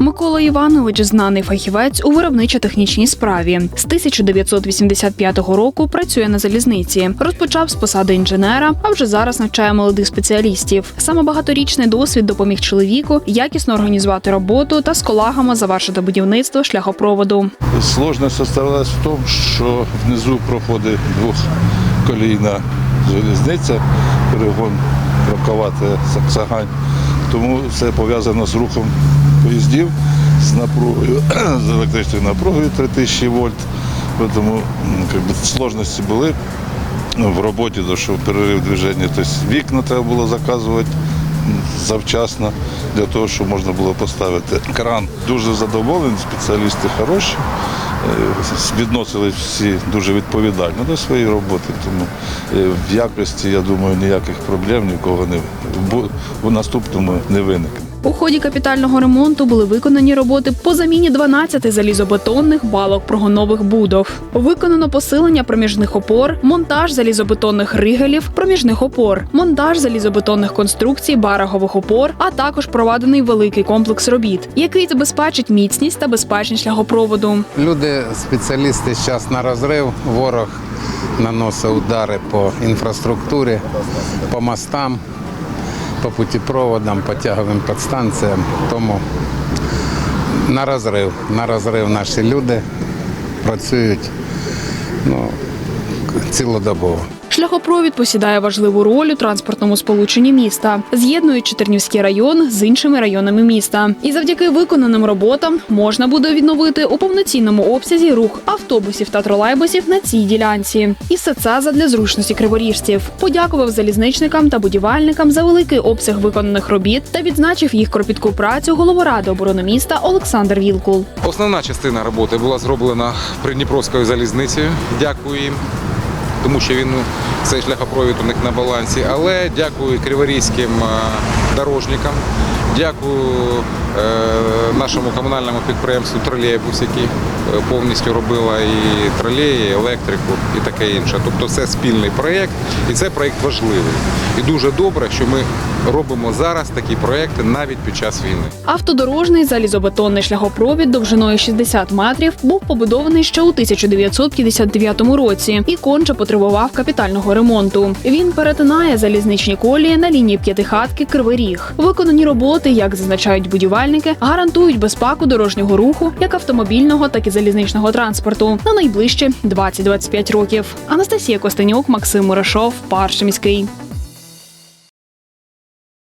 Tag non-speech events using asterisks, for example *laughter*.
Микола Іванович знаний фахівець у виробничо-технічній справі. З 1985 року працює на залізниці. Розпочав з посади інженера, а вже зараз навчає молодих спеціалістів. Саме багаторічний досвід допоміг чоловіку якісно організувати роботу та з колегами завершити будівництво шляхопроводу. Сложність составлялась в тому, що внизу проходить двохколійна залізниця, перегон Раковати Саксагань. Тому все пов'язано з рухом поїздів, з напругою, *clears throat* з електричною напругою 3000 вольт. Тому сложності були ну, в роботі, що перерив движення, тобто вікна треба було заказувати завчасно для того, щоб можна було поставити кран. Дуже задоволений, спеціалісти хороші. е, Відносились всі дуже відповідально до своєї роботи, тому е, в якості, я думаю, ніяких проблем нікого не в наступному не виникне. У ході капітального ремонту були виконані роботи по заміні 12 залізобетонних балок прогонових будов. Виконано посилення проміжних опор, монтаж залізобетонних ригелів, проміжних опор, монтаж залізобетонних конструкцій барагових опор, а також проведений великий комплекс робіт, який забезпечить міцність та безпечність шляхопроводу. Люди, спеціалісти зараз на розрив, ворог наносить удари по інфраструктурі, по мостам, по путіпроводам, по тяговим підстанціям. Тому на розрив, на розрив наші люди працюють ну, цілодобово. Шляхопровід посідає важливу роль у транспортному сполученні міста, з'єднуючи Тернівський район з іншими районами міста. І завдяки виконаним роботам можна буде відновити у повноцінному обсязі рух автобусів та тролейбусів на цій ділянці. І все це задля зручності криворіжців. Подякував залізничникам та будівельникам за великий обсяг виконаних робіт та відзначив їх кропітку працю головоради оборони міста Олександр Вілкул. Основна частина роботи була зроблена Придніпровською залізницею. Дякую їм, тому що він ну, цей шляхопровід у них на балансі. Але дякую криворізьким е, дорожникам, дякую е, нашому комунальному підприємству Тролейбус, який е, повністю робила і тролеї, і електрику, і таке інше. Тобто це спільний проєкт, і це проєкт важливий. І дуже добре, що ми робимо зараз такі проєкти навіть під час війни. Автодорожний залізобетонний шляхопровід довжиною 60 метрів був побудований ще у 1959 році і конче потребував капітального ремонту. Він перетинає залізничні колії на лінії п'ятихатки Кривий Ріг. Виконані роботи, як зазначають будівельники, гарантують безпеку дорожнього руху як автомобільного, так і залізничного транспорту на найближчі 20-25 років. Анастасія Костенюк, Максим Мурашов, Паршеміський.